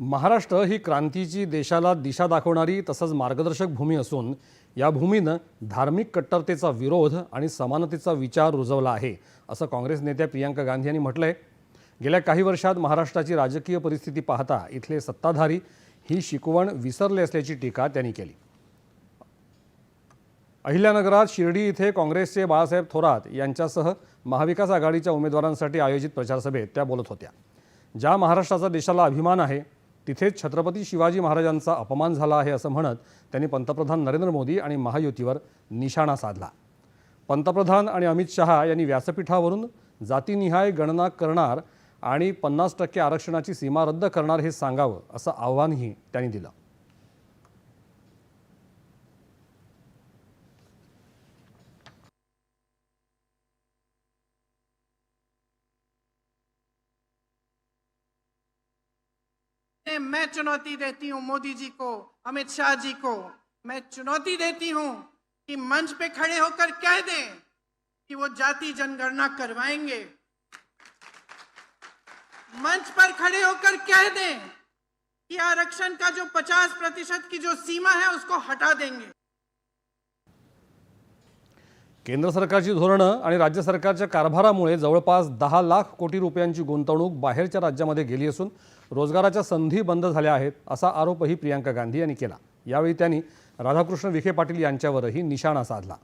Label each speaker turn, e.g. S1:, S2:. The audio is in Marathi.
S1: महाराष्ट्र ही क्रांतीची देशाला दिशा दाखवणारी तसंच मार्गदर्शक भूमी असून या भूमीनं धार्मिक कट्टरतेचा विरोध आणि समानतेचा विचार रुजवला आहे असं काँग्रेस नेत्या प्रियांका गांधी यांनी म्हटलं आहे गेल्या काही वर्षात महाराष्ट्राची राजकीय परिस्थिती पाहता इथले सत्ताधारी ही शिकवण विसरले असल्याची टीका त्यांनी केली. अहिल्यानगरात शिर्डी इथे काँग्रेसचे बाळासाहेब थोरात यांच्यासह महाविकास आघाडीच्या उमेदवारांसाठी आयोजित प्रचारसभेत त्या बोलत होत्या. ज्या महाराष्ट्राचा देशाला अभिमान आहे तिथेच छत्रपती शिवाजी महाराजांचा अपमान झाला आहे असं म्हणत त्यांनी पंतप्रधान नरेंद्र मोदी आणि महायुतीवर निशाणा साधला. पंतप्रधान आणि अमित शहा यांनी व्यासपीठावरून जातीनिहाय गणना करणार आणि पन्नास टक्के आरक्षणाची सीमा रद्द करणार हे सांगावं असं आव्हानही त्यांनी दिलं.
S2: मैं चुनौती देती हूँ मोदी जी को, अमित शाह जी को। मैं चुनौती देती हूँ कि मंच पे खड़े होकर कह दें कि वो जाति जनगणना करवाएँगे। मंच पर खड़े होकर कह दें कि आरक्षण का जो 50 प्रतिशत की जो सीमा है उसको हटा देंगे।
S1: केंद्र सरकारची धोरणं आणि राज्य सरकारच्या कारभारामुळे जवळपास दहा लाख कोटी रुपयांची गुंतवणूक बाहेरच्या राज्यामध्ये गेली असून रोजगाराच्या संधी बंद झाल्या आहेत असा आरोपही प्रियांका गांधी यांनी केला. यावेळी त्यांनी राधाकृष्ण विखे पाटील यांच्यावरही निशाणा साधला.